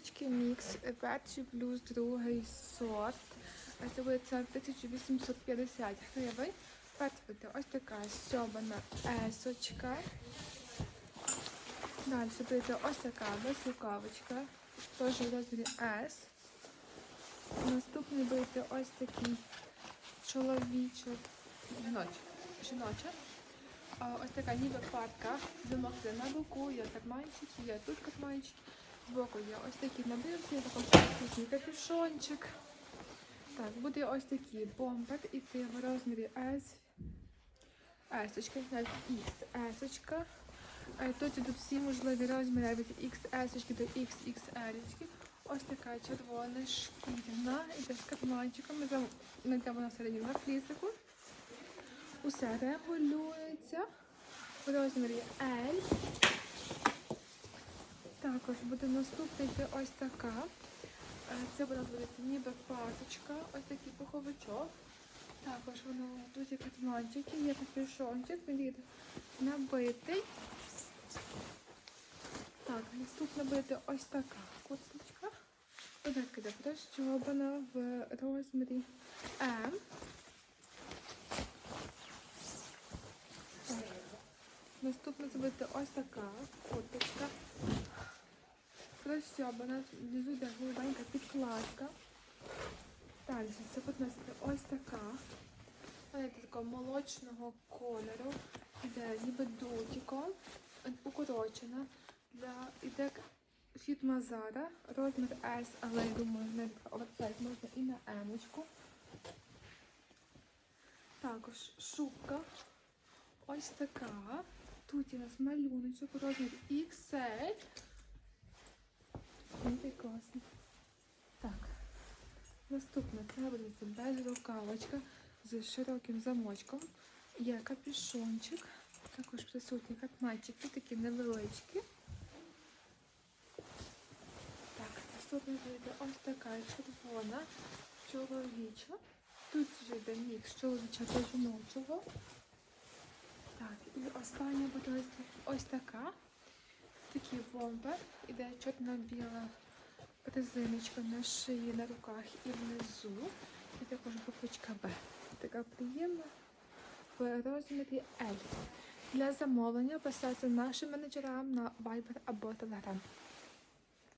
Кросовочки мікс, перший плюс другий сорт. Це буде це 1850 гривень. Перше ось така сьобана есочка. Далі буде ось така безрукавочка, теж в розмірі S. Наступний буде ось такий чоловічок, жіночок. Ось така ніби парка, замокли на боку, є карманчики, є тут карманчики. Збоку є ось такі набірки, є також такий капюшончик. Так, буде ось такий бомбер іти в розмірі S. S, навіть. Е, Тут ідуть всі можливі розміри від XS до XXL. Ось така червона шкіряна, іде з карманчиками, знайдемо на середньому на флісику. Усе регулюється в розмірі L. Буде ось така. Е, Це буде ніби паточка, ось такий пуховичок. Також воно тут є є капюшончик, він є набитий. Так, наступна буде ось така курточка. Вона буде розчобана в розмірі М. Наступна це буде ось така курточка. Розчобана, внизу йде голубенька підкладка. Далі це у нас ось така. Вона такого молочного кольору. Іде ніби дутіком, укорочена. Для іде фіт Мазара, розмір S, але я думаю, на оверсайз можна і на М-очку. Також шубка. Ось така. Тут у нас малюночок, розмір XL. Такий класний. Так. Наступна це буде без рукавочка з широким замочком. Є капюшончик. Також присутній катманчики, такі невеличкі. Так, наступна буде ось така червона чоловіча. Тут вже йде мікс чоловіча та жіночого. Так, і остання буде ось, така. Такі бомби. Іде чорно-біла резиночка на шиї, на руках і внизу. І також буквочка Б. Така приємна в розмірі L. Для замовлення писати нашим менеджерам на Viber або Telegram.